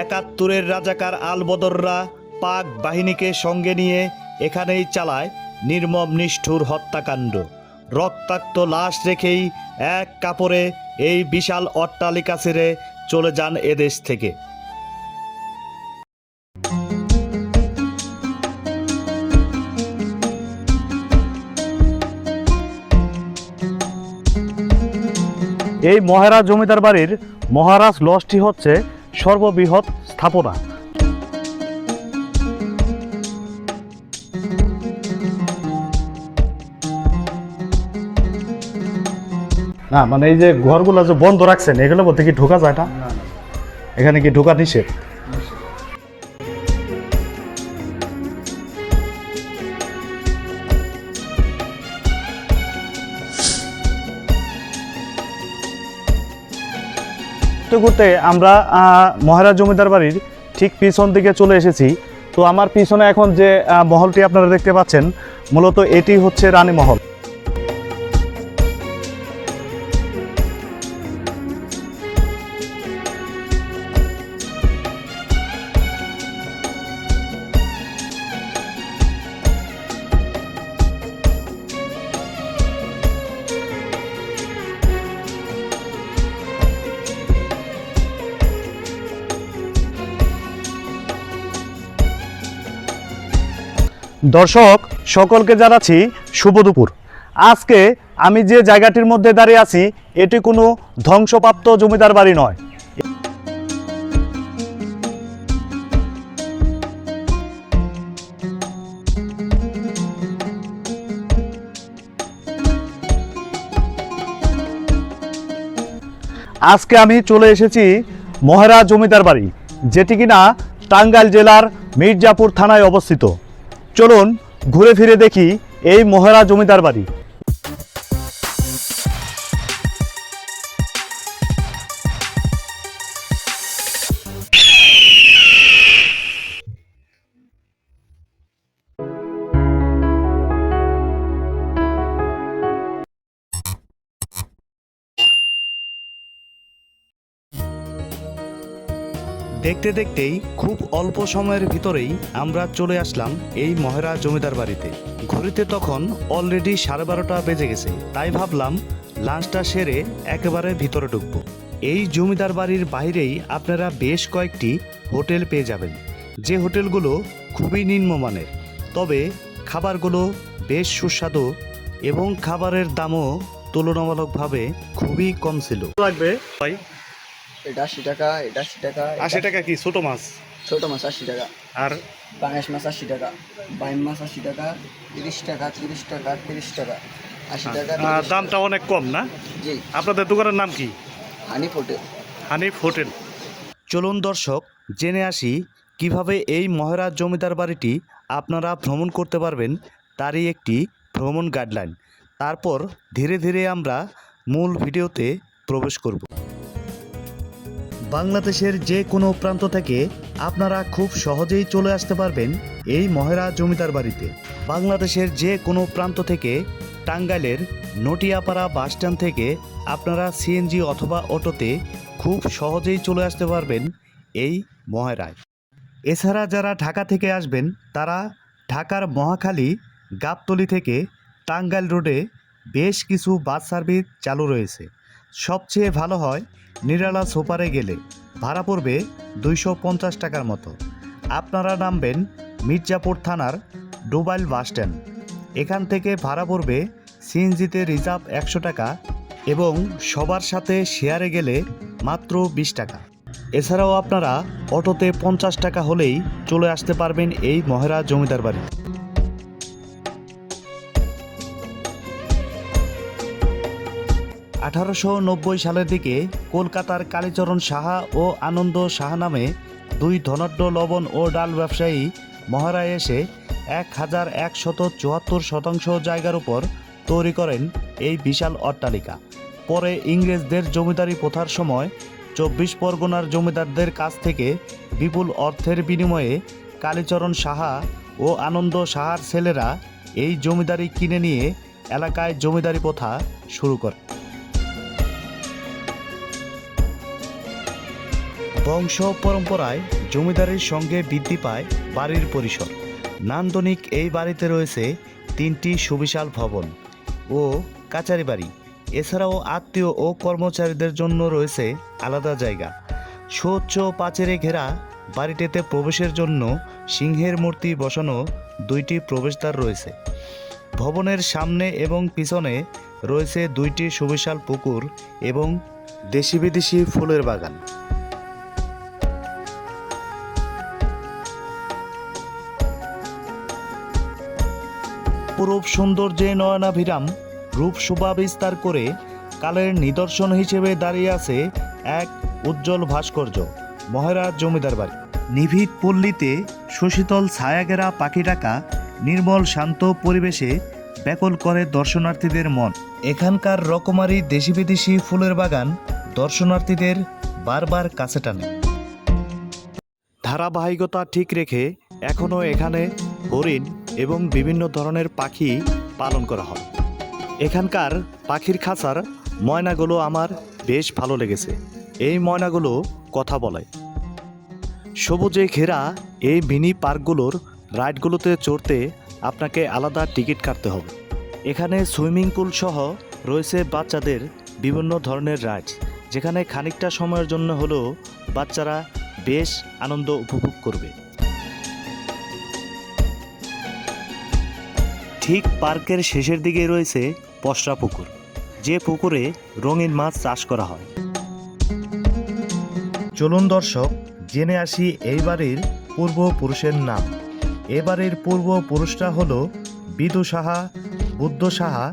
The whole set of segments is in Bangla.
একাত্তরের রাজাকার আলবদররা পাক বাহিনীকে সঙ্গে নিয়ে এখানেই চালায় নির্মম নিষ্ঠুর হত্যাকাণ্ড। রক্তাক্ত লাশ রেখেই এক কাপড়ে এই বিশাল অট্টালিকা ছেড়ে চলে যান এদেশ থেকে। এই মহারাজ জমিদার বাড়ির মহারাজ লজটি হচ্ছে সর্ববৃহৎ স্থাপনা। না মানে এই যে ঘরগুলো যে বন্ধ রাখছেন এগুলো মধ্যে কি ঢোকা যায় না। এখানে কি ঢোকা নিষেধ? ঘুরতে আমরা মহারাজ জমিদার বাড়ির ঠিক পিছন দিকে চলে এসেছি। তো আমার পিছনে এখন যে মহলটি আপনারা দেখতে পাচ্ছেন, মূলত এটি হচ্ছে রানী মহল দর্শক, সকলকে জানাচ্ছি শুভ দুপুর। আজকে আমি যে জায়গাটির মধ্যে দাঁড়িয়ে আছি, এটি কোনো ধ্বংসপ্রাপ্ত জমিদার বাড়ি নয়। আজকে আমি চলে এসেছি মহারাজ জমিদার বাড়ি, যেটি কিনা টাঙ্গাইল জেলার মির্জাপুর থানায় অবস্থিত। চলুন ঘুরে ফিরে দেখি এই মহারা জমিদার বাড়ি। দেখতে দেখতেই খুব অল্প সময়ের ভিতরেই আমরা চলে আসলাম এই মহেরা জমিদার বাড়িতে। ঘড়িতে তখন অলরেডি সাড়ে বারোটা বেজে গেছে। তাই ভাবলাম লাঞ্চটা সেরে একেবারে ভিতরে ঢুকবো। এই জমিদার বাড়ির বাইরেই আপনারা বেশ কয়েকটি হোটেল পেয়ে যাবেন। যে হোটেলগুলো খুবই নিম্নমানের। তবে খাবারগুলো বেশ সুস্বাদু এবং খাবারের দামও তুলনামূলকভাবে খুবই কম ছিল। লাগবে? ভাই এটা আশি টাকা এটা আশি টাকা আশি টাকা কি? ছোট মাছ? ছোট মাছ আশি টাকা। আর? বাংলাদেশ মাছ আশি টাকা বাইম মাছ আশি টাকা তিরিশ টাকা তিরিশ টাকা তিরিশ টাকা আশি টাকা আহ, 30 টাকা। দামটা অনেক কম না? জি। আপনাদের দোকানের নাম কি? হানিফ হোটেল। হানিফ হোটেল। চলুন দর্শক জেনে আসি কীভাবে এই মহারাজ জমিদার বাড়িটি আপনারা ভ্রমণ করতে পারবেন তারই একটি ভ্রমণ গাইডলাইন তারপর ধীরে ধীরে আমরা মূল ভিডিওতে প্রবেশ করব। বাংলাদেশের যে কোনো প্রান্ত থেকে আপনারা খুব সহজেই চলে আসতে পারবেন এই মহেরা জমিদার বাড়িতে। বাংলাদেশের যে কোনো প্রান্ত থেকে টাঙ্গাইলের নটিয়াপাড়া বাসস্ট্যান্ড থেকে আপনারা সিএনজি অথবা অটোতে খুব সহজেই চলে আসতে পারবেন এই মহেরায়। এছাড়া যারা ঢাকা থেকে আসবেন, তারা ঢাকার মহাখালী গাবতলি থেকে টাঙ্গাইল রোডে বেশ কিছু বাস সার্ভিস চালু রয়েছে। সবচেয়ে ভালো হয় নিরালা সুপারে গেলে ভাড়া পড়বে দুইশো পঞ্চাশ টাকার মতো। আপনারা নামবেন মির্জাপুর থানার ডুবাইল বাসস্ট্যান্ড এখান থেকে ভাড়া পড়বে সিএনজিতে রিজার্ভ একশো টাকা এবং সবার সাথে শেয়ারে গেলে মাত্র বিশ টাকা। এছাড়াও আপনারা অটোতে পঞ্চাশ টাকা হলেই চলে আসতে পারবেন এই মহারাজ জমিদার বাড়ি। আঠারোশো নব্বই সালের দিকে কলকাতার কালীচরণ সাহা ও আনন্দ সাহা নামে দুই ধনাঢ্য লবণ ও ডাল ব্যবসায়ী মহারায় এসে এক হাজার একশত চুয়াত্তর শতাংশ জায়গার উপর তৈরি করেন এই বিশাল অট্টালিকা। পরে ইংরেজদের জমিদারি প্রথার সময় চব্বিশ পরগনার জমিদারদের কাছ থেকে বিপুল অর্থের বিনিময়ে কালীচরণ সাহা ও আনন্দ সাহার ছেলেরা এই জমিদারি কিনে নিয়ে এলাকায় জমিদারি প্রথা শুরু করে। বংশ পরম্পরায় জমিদারির সঙ্গে বৃদ্ধি পায় বাড়ির পরিসর। নান্দনিক এই বাড়িতে রয়েছে তিনটি সুবিশাল ভবন ও কাচারি বাড়ি। এছাড়াও আত্মীয় ও কর্মচারীদের জন্য রয়েছে আলাদা জায়গা। সুউচ্চ পাচেরে ঘেরা বাড়িটিতে প্রবেশের জন্য সিংহের মূর্তি বসানো দুইটি প্রবেশদ্বার রয়েছে। ভবনের সামনে এবং পিছনে রয়েছে দুইটি সুবিশাল পুকুর এবং দেশি বিদেশি ফুলের বাগান। পুরুপ সৌন্দর্যে নয়নাভিরাম রূপ শোভা বিস্তার করে কালের নিদর্শন হিসেবে দাঁড়িয়ে আছে এক উজ্জ্বল ভাস্কর্য, মহারাজ জমিদার বাড়ি। নিভিত পল্লীতে সুশীতল ছায়াগেরা পাখি ডাকা নির্মল শান্ত পরিবেশে ব্যাকল করে দর্শনার্থীদের মন। এখানকার রকমারি দেশি বিদেশি ফুলের বাগান দর্শনার্থীদের বারবার কাছে টানে। ধারাবাহিকতা ঠিক রেখে এখনও এখানে হরিণ এবং বিভিন্ন ধরনের পাখি পালন করা হয়। এখানকার পাখির খাঁচার ময়নাগুলো আমার বেশ ভালো লেগেছে। এই ময়নাগুলো কথা বলে। সবুজে ঘেরা এই মিনি পার্কগুলোর রাইডগুলোতে চড়তে আপনাকে আলাদা টিকিট কাটতে হবে। এখানে সুইমিং পুল সহ রয়েছে বাচ্চাদের বিভিন্ন ধরনের রাইডস যেখানে খানিকটা সময়ের জন্য হলেও বাচ্চারা বেশ আনন্দ উপভোগ করবে। ঠিক পার্কের শেষের দিকে রয়েছে পশরা পুকুর, যে পুকুরে রঙিন মাছ চাষ করা হয়। চলুন দর্শক, জেনে আসি এই বাড়ির পূর্বপুরুষের নাম। এ বাড়ির পূর্বপুরুষরা হল বিদু সাহা, বুদ্ধ সাহা,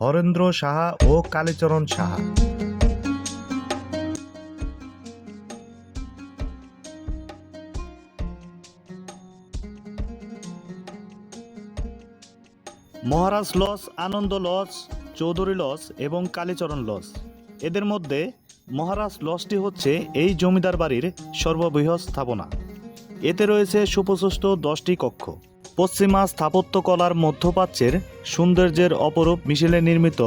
হরেন্দ্র সাহা ও Kalicharan Saha. Maharaj lodge Anand lodge Chowdhury lodge এবং কালীচরণ লজ এদের মধ্যে মহারাজ লজটি হচ্ছে এই জমিদার বাড়ির সর্ববৃহৎ স্থাপনা। এতে রয়েছে সুপ্রশস্ত দশটি কক্ষ। পশ্চিমা স্থাপত্যকলার মধ্যপ্রাচ্যের সৌন্দর্যের অপরূপ মিশেলে নির্মিত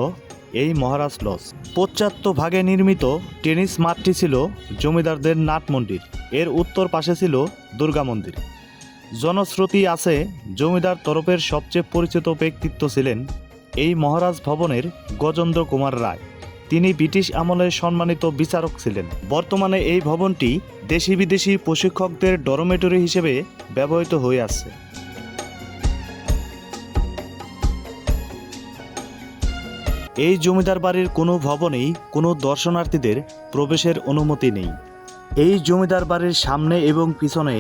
এই মহারাজ লজ পশ্চাত্য ভাগে নির্মিত টেনিস মাঠটি ছিল জমিদারদের নাট মন্দির এর উত্তর পাশে ছিল দুর্গা মন্দির। জনশ্রুতি আছে, জমিদার তরফের সবচেয়ে পরিচিত ব্যক্তিত্ব ছিলেন এই মহারাজ ভবনের গজেন্দ্র কুমার রায়। তিনি ব্রিটিশ আমলে সম্মানিত বিচারক ছিলেন। বর্তমানে এই ভবনটি দেশি বিদেশি প্রশিক্ষকদের ডরমেটরি হিসেবে ব্যবহৃত হয়ে আছে। এই জমিদার বাড়ির কোনো ভবনেই কোনো দর্শনার্থীদের প্রবেশের অনুমতি নেই। এই জমিদার বাড়ির সামনে এবং পিছনে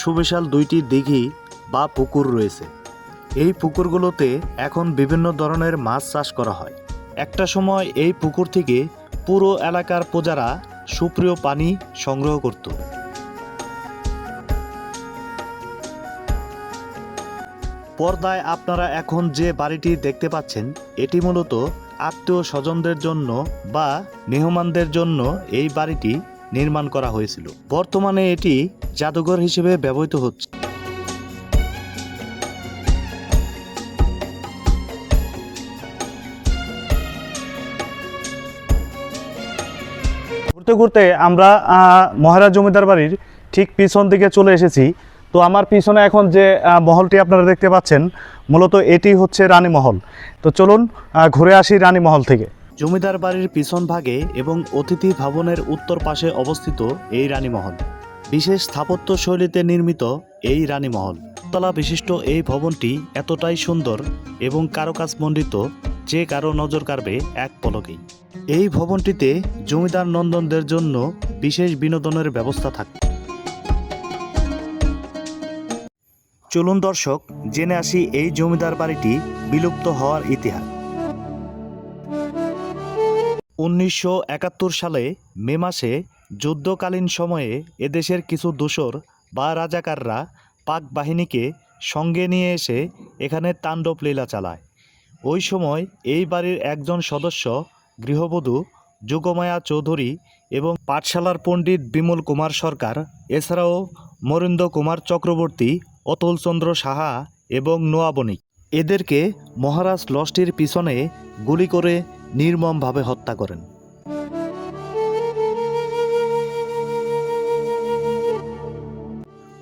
সুবিশাল দুইটি দিঘি বা পুকুর রয়েছে। এই পুকুরগুলোতে এখন বিভিন্ন ধরনের মাছ চাষ করা হয়। একটা সময় এই পুকুর থেকে পুরো এলাকার প্রজারা সুপ্রিয় পানি সংগ্রহ করত। পর্দায় আপনারা এখন যে বাড়িটি দেখতে পাচ্ছেন, এটি মূলত আত্মীয় স্বজনদের জন্য বা মেহমানদের জন্য এই বাড়িটি নির্মাণ করা হয়েছিল। বর্তমানে এটি জাদুঘর হিসেবে ব্যবহৃত হচ্ছে। ঘুরতে ঘুরতে আমরা মহারাজ জমিদার বাড়ির ঠিক পিছন দিকে চলে এসেছি। তো আমার পিছনে এখন যে মহলটি আপনারা দেখতে পাচ্ছেন, মূলত এটি হচ্ছে রানী মহল। তো চলুন ঘুরে আসি রানী মহল থেকে। জমিদার বাড়ির পিছন ভাগে এবং অতিথি ভবনের উত্তর পাশে অবস্থিত এই রানীমহল। বিশেষ স্থাপত্য শৈলীতে নির্মিত এই রানীমহল। তলা বিশিষ্ট এই ভবনটি এতটাই সুন্দর এবং কারুকাজমণ্ডিত যে কারও নজর কাড়বে এক পলকেই। এই ভবনটিতে জমিদার নন্দনদের জন্য বিশেষ বিনোদনের ব্যবস্থা থাকে। চলুন দর্শক, জেনে আসি এই জমিদার বাড়িটি বিলুপ্ত হওয়ার ইতিহাস। উনিশশো একাত্তর সালে মে মাসে যুদ্ধকালীন সময়ে এদেশের কিছু দূষর বা রাজাকাররা পাক বাহিনীকে সঙ্গে নিয়ে এসে এখানে তাণ্ডব লীলা চালায়। ওই সময় এই বাড়ির একজন সদস্য গৃহবধূ যুগমায়া চৌধুরী এবং পাঠশালার পণ্ডিত বিমল কুমার সরকার, এছাড়াও মরিন্দ কুমার চক্রবর্তী অতুলচন্দ্র সাহা এবং নোয়া বণিক এদেরকে মহারাজ লসটির পিছনে গুলি করে নির্মমভাবে হত্যা করেন।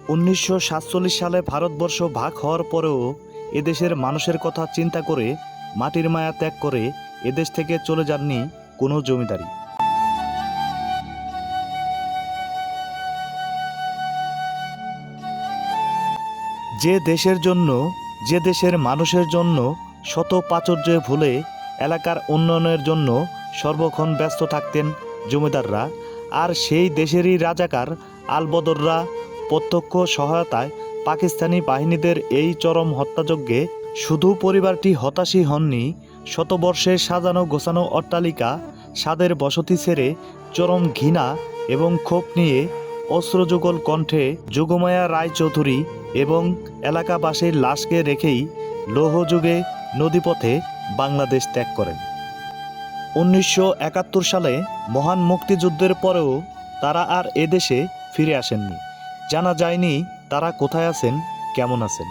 উনিশশো সাতচল্লিশ সালে ভারতবর্ষ ভাগ হওয়ার পরেও এদেশের মানুষের কথা চিন্তা করে, মাটির মায়া ত্যাগ করে এদেশ থেকে চলে যাননি কোনো জমিদারি। যে দেশের জন্য, যে দেশের মানুষের জন্য শত প্রাচুর্যে ভুলে এলাকার উন্নয়নের জন্য সর্বক্ষণ ব্যস্ত থাকতেন জমিদাররা, আর সেই দেশেরই রাজাকার আলবদররা প্রত্যক্ষ সহায়তায় পাকিস্তানি বাহিনীদের এই চরম হত্যাযজ্ঞে শুধু পরিবারটি হতাশই হননি, শতবর্ষে সাজানো গোছানো অট্টালিকা, স্বাদের বসতি ছেড়ে চরম ঘৃণা এবং ক্ষোভ নিয়ে অস্ত্রযুগল কণ্ঠে যোগমায়া রায়চৌধুরী এবং এলাকাবাসীর লাশকে রেখেই লৌহযুগে নদীপথে বাংলাদেশ ত্যাগ করেন। উনিশশো একাত্তর সালে মহান মুক্তিযুদ্ধের পরেও তারা আর এদেশে ফিরে আসেননি। জানা যায়নি তারা কোথায় আছেন, কেমন আছেন।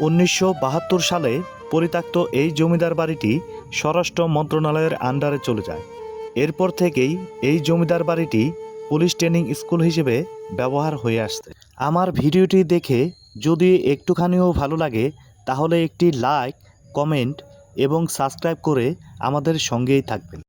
উনিশশো বাহাত্তর সালে পরিত্যক্ত এই জমিদার বাড়িটি স্বরাষ্ট্র মন্ত্রণালয়ের আন্ডারে চলে যায়। এরপর থেকেই এই জমিদার বাড়িটি পুলিশ ট্রেনিং স্কুল হিসেবে ব্যবহার হয়ে আসছে। আমার ভিডিওটি দেখে যদি একটুখানিও ভালো লাগে, তাহলে একটি লাইক কমেন্ট এবং সাবস্ক্রাইব করে আমাদের সঙ্গেই থাকবেন।